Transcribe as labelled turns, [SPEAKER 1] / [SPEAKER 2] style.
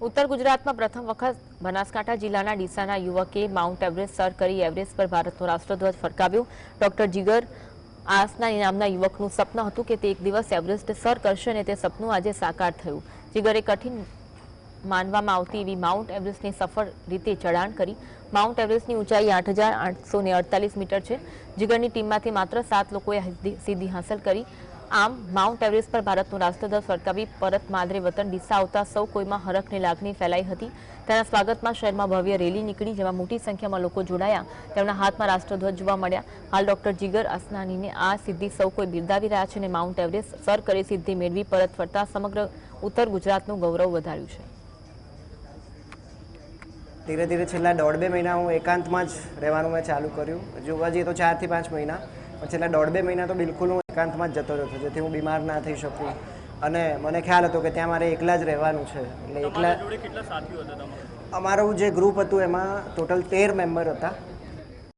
[SPEAKER 1] ઉત્તર ગુજરાતમાં પ્રથમ વખત બનાસકાંઠા જિલ્લાના ડીસાના યુવકે માઉન્ટ એવરેસ્ટ સર કરી એવરેસ્ટ પર ભારતનો રાષ્ટ્રધ્વજ ફરકાવ્યો. ડોક્ટર જીગર આસના નામના યુવકનું સપનું હતું કે તે એક દિવસ એવરેસ્ટ સર કરશે અને તે સપનું આજે સાકાર થયું. જીગરે કઠિન માનવામાં આવતી એવી માઉન્ટ એવરેસ્ટની સફળ રીતે ચઢાણ કરી. માઉન્ટ એવરેસ્ટની ઊંચાઈ આઠ મીટર છે. જીગરની ટીમમાંથી માત્ર સાત લોકોએ સિદ્ધિ હાંસલ કરી. આમ, માઉન્ટ એવરેસ્ટ પર ભારતનું રાષ્ટ્રધ્વજ ફરકાવી પરત માદરે વતન ડીસા આવતા સૌ કોઈમાં હરખની લાગણી ફેલાઈ હતી. તેના સ્વાગતમાં શહેરમાં ભવ્ય રેલી નીકળી, જેમાં મોટી સંખ્યામાં લોકો જોડાયા. તેમના હાથમાં રાષ્ટ્રધ્વજ જોવા મળ્યા. હાલ ડોક્ટર જીગર અસનાનીને આ સિદ્ધિ સૌ કોઈ બિરદાવી રહ્યા છે અને માઉન્ટ એવરેસ્ટ સર કરી સિદ્ધિ મેળવી પરત ફરતા સમગ્ર ઉત્તર ગુજરાતનું ગૌરવ વધાર્યું છે.
[SPEAKER 2] ધીરે ધીરે છેલ્લા દોઢ બે મહિના હું એકાંતમાં જ રહેવાનું મેં ચાલુ કર્યું. જોવા જઈએ તો ચારથી પાંચ મહિના, પણ છેલ્લા દોઢ બે મહિના તો બિલકુલ હું એકાંતમાં જ જતો રહ્યો હતો જેથી હું બીમાર ના થઈ શકું. અને મને ખ્યાલ હતો કે ત્યાં મારે એકલા જ રહેવાનું છે એટલે એકલા અમારું જે ગ્રુપ હતું એમાં ટોટલ તેર મેમ્બર હતા.